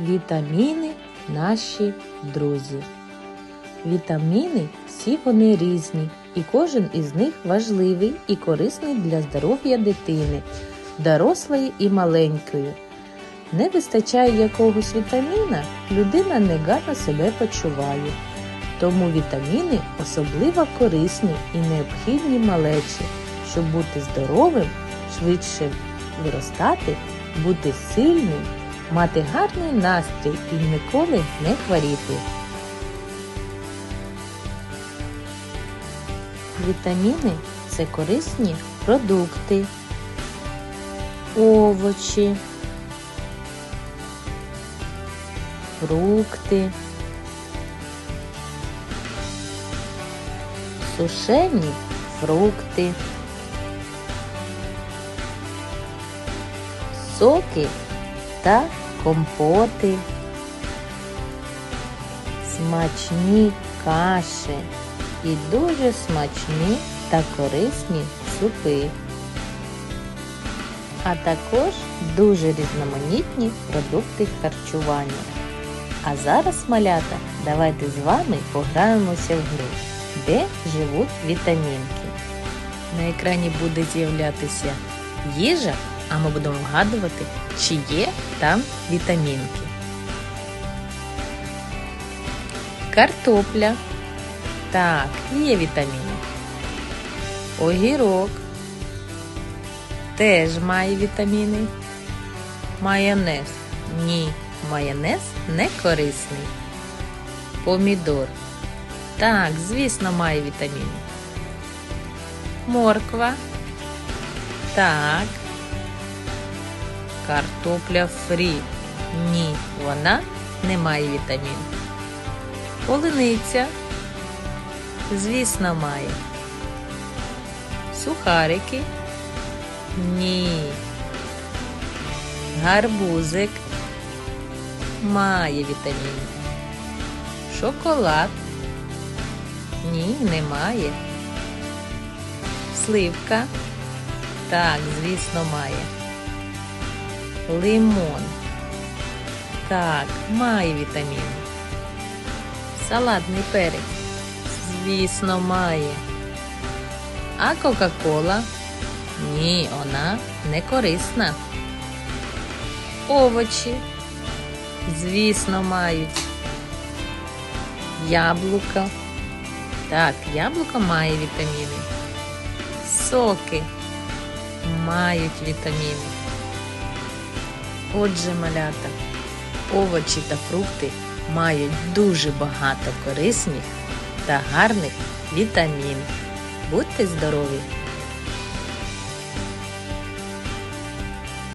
Вітаміни наші друзі. Вітаміни всі вони різні, і кожен із них важливий і корисний для здоров'я дитини, дорослої і маленької. Не вистачає якогось вітаміна, людина негарно себе почуває. Тому вітаміни особливо корисні і необхідні малечі, щоб бути здоровим, швидше виростати, бути сильним, мати гарний настрій і ніколи не хворіти. Вітаміни це корисні продукти, овочі, фрукти, сушені фрукти, соки та компоти, смачні каші і дуже смачні та корисні супи, а також дуже різноманітні продукти харчування. А зараз, малята, давайте з вами пограємося в гру, де живуть вітамінки. На екрані буде з'являтися їжа, а ми будемо вгадувати, чи є там вітамінки. Картопля. Так, є вітаміни. Огірок. Теж має вітаміни. Майонез. Ні, майонез не корисний. Помідор. Так, звісно, має вітаміни. Морква. Так. Картопля фрі. Ні, вона не має вітамінів. Полиниця. Звісно, має. Сухарики. Ні. Гарбузик має вітаміни. Шоколад. Ні, немає. Сливка. Так, звісно, має. Лимон. Так, має вітаміни. Салатний перець. Звісно, має. А Кока-Кола? Ні, вона не корисна. Овочі. Звісно, мають. Яблука. Так, яблуко має вітаміни. Соки мають вітаміни. Отже, малята, овочі та фрукти мають дуже багато корисних та гарних вітамін. Будьте здорові!